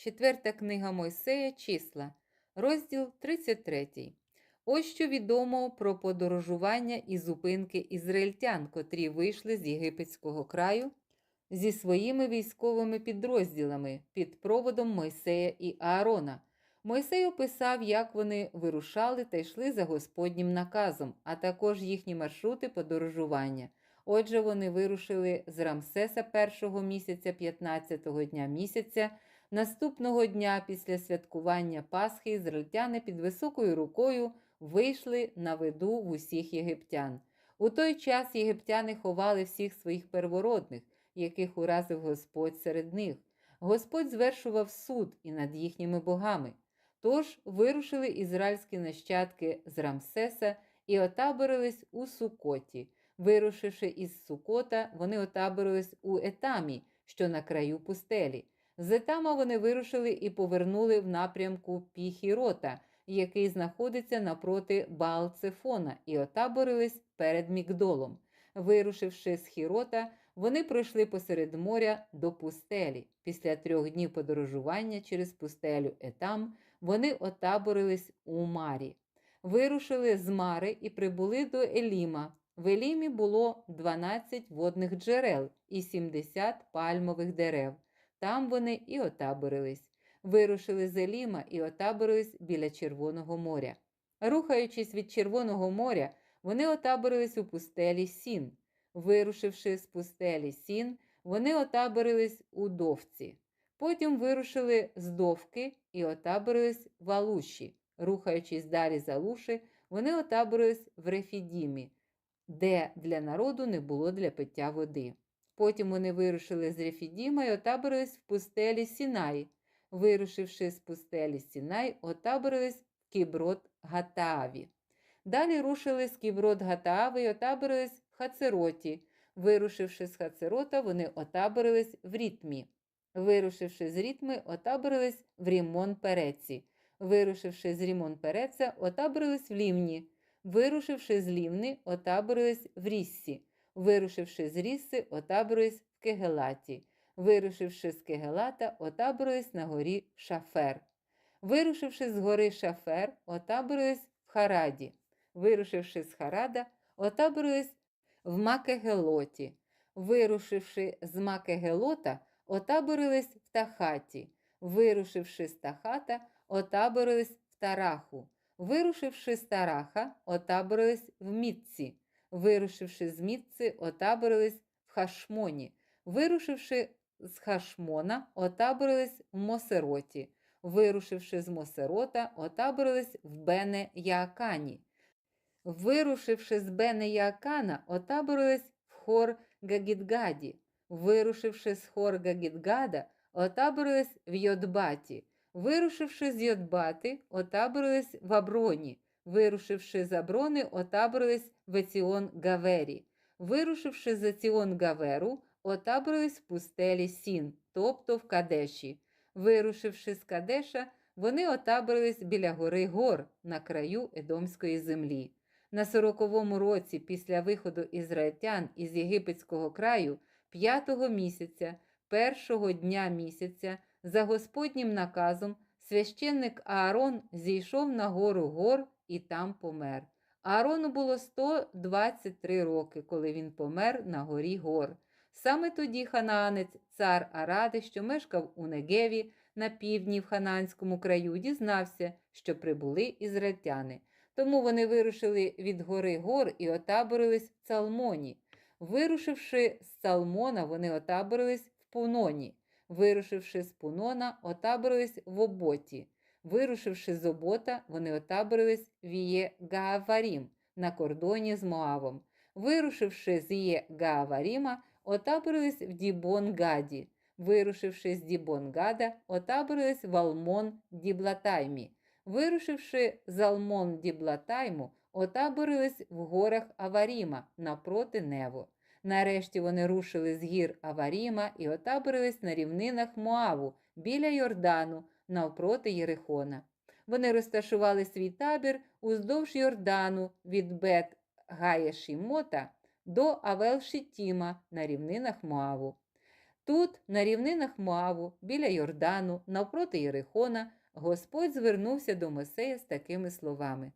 Четверта книга Мойсея, числа, розділ 33. Ось що відомо про подорожування і зупинки ізраїльтян, котрі вийшли з єгипетського краю зі своїми військовими підрозділами під проводом Мойсея і Аарона. Мойсей описав, як вони вирушали та йшли за Господнім наказом, а також їхні маршрути подорожування. Отже, вони вирушили з Рамсеса першого місяця 15-го дня місяця. Наступного дня після святкування Пасхи ізраїльтяни під високою рукою вийшли на виду в усіх єгиптян. У той час єгиптяни ховали всіх своїх первородних, яких уразив Господь серед них. Господь звершував суд і над їхніми богами. Тож вирушили ізраїльські нащадки з Рамсеса і отаборились у Сукоті. Вирушивши із Сукота, вони отаборились у Етамі, що на краю пустелі. З Етама вони вирушили і повернули в напрямку Піхірота, який знаходиться напроти Баал-Цефона, і отаборились перед Мігдолом. Вирушивши з Хірота, вони пройшли посеред моря до пустелі. Після трьох днів подорожування через пустелю Етам вони отаборились у Марі. Вирушили з Мари і прибули до Еліма. В Елімі було 12 водних джерел і 70 пальмових дерев. Там вони і отаборились. Вирушили з Еліма і отаборились біля Червоного моря. Рухаючись від Червоного моря, вони отаборились у пустелі Сін. Вирушивши з пустелі Сін, вони отаборились у Довці. Потім вирушили з Довки і отаборились в Алуші. Рухаючись далі за Луші, вони отаборились в Рефідімі, де для народу не було для пиття води. Потім вони вирушили з Рефідіма і отаборились в пустелі Сінай. Вирушивши з пустелі Сінай, отаборились в Кіброд Гатааві. Далі рушили з Кіброд Гатаави і отаборились в Хацероті. Вирушивши з Хацерота, вони отаборились в Рітмі. Вирушивши з Рітми, отаборились в Рімон Переці. Вирушивши з Рімон Переца, отаборились в Лівні. Вирушивши з Лівни, отаборились в Ріссі. Вирушивши з Рісси, отаборились в Кегелаті. Вирушивши з Кегелата, отаборились на горі Шафер. Вирушивши з гори Шафер, отаборились в Хараді. Вирушивши з Харада, отаборились в Макегелоті. Вирушивши з Макегелота, отаборились в Тахаті. Вирушивши з Тахата, отаборились в Тараху. Вирушивши з Тараха, отаборились в Мітці. Вирушивши з Мітці, отаборились в Хашмоні. Вирушивши з Хашмона, отаборились в Мосероті. Вирушивши з Мосерота, отаборились в Бене Яакані. Вирушивши з Бене Яакана, отаборились в Хор Гагідгаді. Вирушивши з Хор Гагідгада, отаборились в Йодбаті. Вирушивши з Йодбати, отаборились в Аброні. Вирушивши з Аброни, отаборились в Еціон Гавері. Вирушивши з Еціон Гаверу, отаборились в пустелі Сін, тобто в Кадеші. Вирушивши з Кадеша, вони отаборились біля гори Гор на краю Едомської землі. На сороковому році після виходу ізраїльтян із єгипетського краю, п'ятого місяця, першого дня місяця, за Господнім наказом, священник Аарон зійшов на гору гор і там помер. Аарону було 123 роки, коли він помер на горі гор. Саме тоді ханаанець, цар Аради, що мешкав у Негеві на півдні в Хананському краю, дізнався, що прибули ізраїльтяни. Тому вони вирушили від гори гор і отаборились в Цалмоні. Вирушивши з Цалмона, вони отаборились в Пуноні. Вирушивши з Пунона, отаборились в Оботі. Вирушивши з Обота, вони отаборились в Іє Гааварім на кордоні з Моавом. Вирушивши з Іє Гааваріма, отаборились в Дібон-Гаді. Вирушивши з Дібон-Гада, отаборились в Алмон-Діблатаймі. Вирушивши з Алмон-Діблатайму, отаборились в горах Аваріма напроти Нево. Нарешті вони рушили з гір Аваріма і отаборились на рівнинах Моаву біля Йордану навпроти Єрихона. Вони розташували свій табір уздовж Йордану від Бет Гаєшімота до Авел-Шітіма на рівнинах Моаву. Тут, на рівнинах Моаву, біля Йордану, навпроти Єрихона, Господь звернувся до Мойсея з такими словами: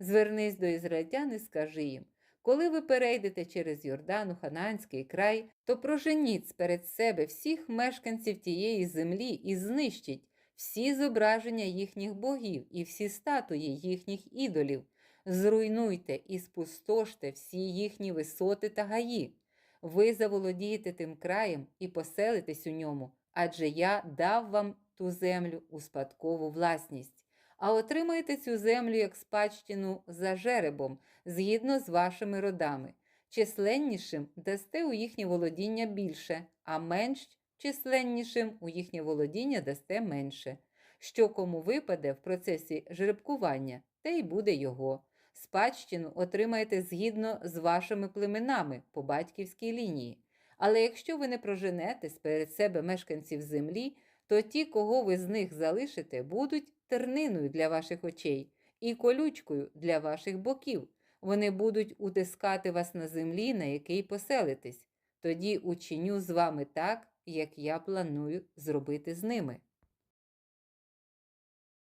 Звернись до ізраїльтян і скажи їм: коли ви перейдете через Йордан у Хананський край, то проженіть перед себе всіх мешканців тієї землі і знищіть всі зображення їхніх богів і всі статуї їхніх ідолів. Зруйнуйте і спустоште всі їхні висоти та гаї. Ви заволодієте тим краєм і поселитесь у ньому, адже я дав вам ту землю у спадкову власність, а отримаєте цю землю як спадщину за жеребом, згідно з вашими родами. Численнішим дасте у їхнє володіння більше, а менш численнішим у їхнє володіння дасте менше. Що кому випаде в процесі жеребкування, те й буде його. Спадщину отримаєте згідно з вашими племенами по батьківській лінії. Але якщо ви не проженете перед себе мешканців землі, то ті, кого ви з них залишите, будуть терниною для ваших очей і колючкою для ваших боків. Вони будуть утискати вас на землі, на якій поселитесь. Тоді учиню з вами так, як я планую зробити з ними.